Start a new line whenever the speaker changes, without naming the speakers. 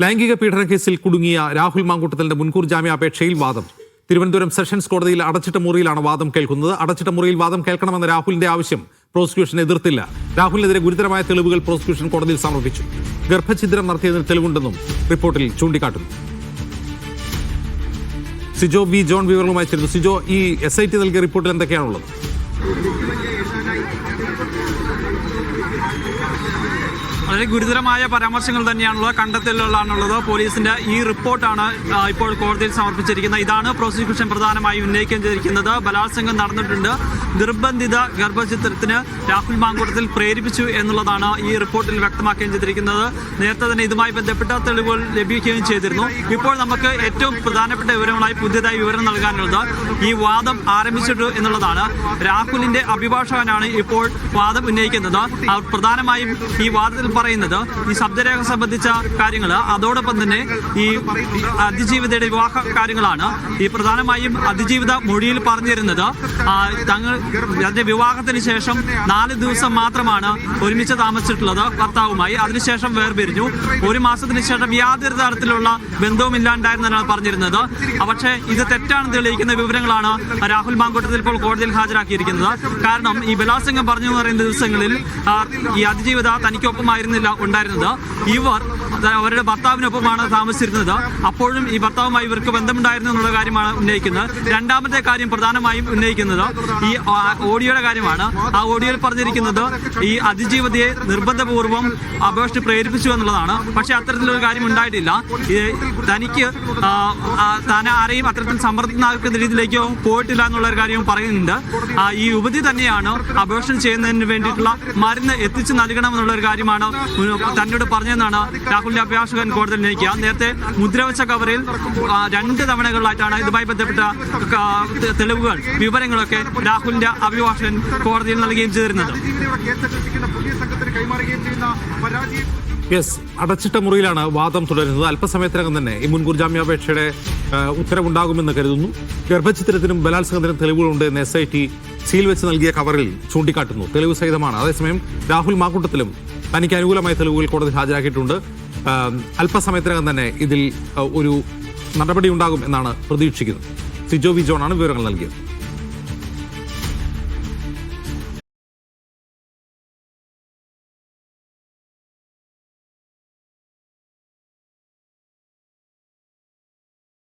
ലൈംഗിക പീഡന കേസിൽ കുടുങ്ങിയ രാഹുൽ മാങ്കൂട്ടത്തലിന്റെ മുൻകൂർ ജാമ്യാപേക്ഷയിൽ വാദം. തിരുവനന്തപുരം സെഷൻസ് കോടതിയിൽ അടച്ചിട്ട മുറിയിലാണ് വാദം കേൾക്കുന്നത്. അടച്ചിട്ട മുറിയിൽ വാദം കേൾക്കണമെന്ന രാഹുലിന്റെ ആവശ്യം പ്രോസിക്യൂഷൻ എതിർത്തില്ല. രാഹുലിനെതിരെ ഗുരുതരമായ തെളിവുകൾ പ്രോസിക്യൂഷൻ കോടതിയിൽ സമർപ്പിച്ചു. ഗർഭഛിദ്രം നടത്തിയതിന് തെളിവുണ്ടെന്നും റിപ്പോർട്ടിൽ ചൂണ്ടിക്കാട്ടുന്നു. സിജോ ബി ജോൺ വിവരങ്ങളുമായി ചേരുന്നു. സിജോ ഈ എസ് ഐ ടി നൽകിയ റിപ്പോർട്ടിൽ എന്തൊക്കെയാണുള്ളത്?
വളരെ ഗുരുതരമായ പരാമർശങ്ങൾ തന്നെയാണുള്ളത്. കണ്ടെത്തലുകളാണുള്ളത്. പോലീസിന്റെ ഈ റിപ്പോർട്ടാണ് ഇപ്പോൾ കോടതിയിൽ സമർപ്പിച്ചിരിക്കുന്നത്. ഇതാണ് പ്രോസിക്യൂഷൻ പ്രധാനമായും ചെയ്തിരിക്കുന്നത് ബലാത്സംഗം നടന്നിട്ടുണ്ട്. നിർബന്ധിത ഗർഭചിത്രത്തിന് രാഹുൽ മാങ്കൂട്ടത്തിൽ പ്രേരിപ്പിച്ചു എന്നുള്ളതാണ് ഈ റിപ്പോർട്ടിൽ വ്യക്തമാക്കുകയും ചെയ്തിരിക്കുന്നത് നേരത്തെ തന്നെ ഇതുമായി ബന്ധപ്പെട്ട തെളിവുകൾ ലഭിക്കുകയും ചെയ്തിരുന്നു. ഇപ്പോൾ നമുക്ക് ഏറ്റവും പ്രധാനപ്പെട്ട വിവരങ്ങളായി പുതിയതായി വിവരം നൽകാനുള്ളത് ഈ വാദം ആരംഭിച്ചിട്ടു എന്നുള്ളതാണ്. രാഹുലിന്റെ അഭിഭാഷകനാണ് ഇപ്പോൾ വാദം ഉന്നയിക്കുന്നത്. പ്രധാനമായും ഈ വാദത്തിൽ പറയുന്നത് ഈ ശബ്ദരേഖ സംബന്ധിച്ച കാര്യങ്ങൾ അതോടൊപ്പം തന്നെ ഈ അതിജീവിതയുടെ വിവാഹ കാര്യങ്ങളാണ് ഈ പ്രധാനമായും അതിജീവിത മൊഴിയിൽ പറഞ്ഞിരുന്നത്. തങ്ങൾ അതിന്റെ വിവാഹത്തിന് ശേഷം നാല് ദിവസം മാത്രമാണ് ഒരുമിച്ച് താമസിച്ചിട്ടുള്ളത് ഭർത്താവുമായി. അതിനുശേഷം വേർപിരിഞ്ഞു. ഒരു മാസത്തിന് ശേഷം യാതൊരു തരത്തിലുള്ള ബന്ധവും പറഞ്ഞിരുന്നത്. പക്ഷേ ഇത് തെറ്റാണെന്ന് തെളിയിക്കുന്ന വിവരങ്ങളാണ് രാഹുൽ മാങ്കൂട്ടത്തിൽ ഇപ്പോൾ കോടതിയിൽ ഹാജരാക്കിയിരിക്കുന്നത്. കാരണം ഈ ബലാസിംഗം പറഞ്ഞു പറയുന്ന ദിവസങ്ങളിൽ ഈ അതിജീവിത തനിക്കൊപ്പമായിരുന്നില്ല ഉണ്ടായിരുന്നത്. ഇവർ അവരുടെ ഭർത്താവിനൊപ്പമാണ് താമസിച്ചിരുന്നത്. അപ്പോഴും ഈ ഭർത്താവുമായി ഇവർക്ക് ബന്ധമുണ്ടായിരുന്നു എന്നുള്ള കാര്യമാണ് ഉന്നയിക്കുന്നത്. രണ്ടാമത്തെ കാര്യം പ്രധാനമായും ഉന്നയിക്കുന്നത് ഈ ഓഡിയോയുടെ കാര്യമാണ്. ആ ഓഡിയോയിൽ പറഞ്ഞിരിക്കുന്നത് ഈ അതിജീവിതയെ നിർബന്ധപൂർവം അപേക്ഷ പ്രേരിപ്പിച്ചു എന്നുള്ളതാണ്. പക്ഷേ അത്തരത്തിലൊരു കാര്യം ഉണ്ടായിട്ടില്ല. തനിക്ക് താൻ ആരെയും അത്തരത്തിൽ സമ്മർദ്ദിക്കുന്ന രീതിയിലേക്കോ പോയിട്ടില്ല എന്നുള്ള ഒരു കാര്യവും പറയുന്നുണ്ട്. ഈ യുവതി തന്നെയാണ് അപേക്ഷ ചെയ്യുന്നതിന് വേണ്ടിയിട്ടുള്ള മരുന്ന് എത്തിച്ചു നൽകണമെന്നുള്ള ഒരു കാര്യമാണ് തന്നോട് പറഞ്ഞതെന്നാണ് രാഹുലിന്റെ അഭിഭാഷകൻ കോടതിയിൽ ഉന്നയിക്കുക നേരത്തെ മുദ്രവച്ച കവറിൽ രണ്ട് തവണകളിലായിട്ടാണ് ഇതുമായി ബന്ധപ്പെട്ട തെളിവുകൾ വിവരങ്ങളൊക്കെ രാഹുലിന്റെ അഭിഭാഷകൻ കോടതിയിൽ നൽകുകയും ചെയ്തിരുന്നത്.
യെസ് അടച്ചിട്ട മുറിയിലാണ് വാദം തുടരുന്നത്. അല്പസമയത്തിനകം തന്നെ ഈ മുൻകൂർ ജാമ്യാപേക്ഷയുടെ ഉത്തരവുണ്ടാകുമെന്ന് കരുതുന്നു. ഗർഭചിത്രത്തിനും ബലാത്സംഗത്തിനും തെളിവുകളുണ്ട് എന്ന് എസ് ഐ ടി സീൽ വെച്ച് നൽകിയ കവറിൽ ചൂണ്ടിക്കാട്ടുന്നു. തെളിവ് സഹിതമാണ്. അതേസമയം രാഹുൽ മാക്കൂട്ടത്തിലും തനിക്ക് അനുകൂലമായ തെളിവുകൾ കോടതി ഹാജരാക്കിയിട്ടുണ്ട്. അല്പസമയത്തിനകം തന്നെ ഇതിൽ ഒരു നടപടി ഉണ്ടാകും എന്നാണ് പ്രതീക്ഷിക്കുന്നത്. സിജോ വി ജോണാണ് വിവരങ്ങൾ നൽകിയത്.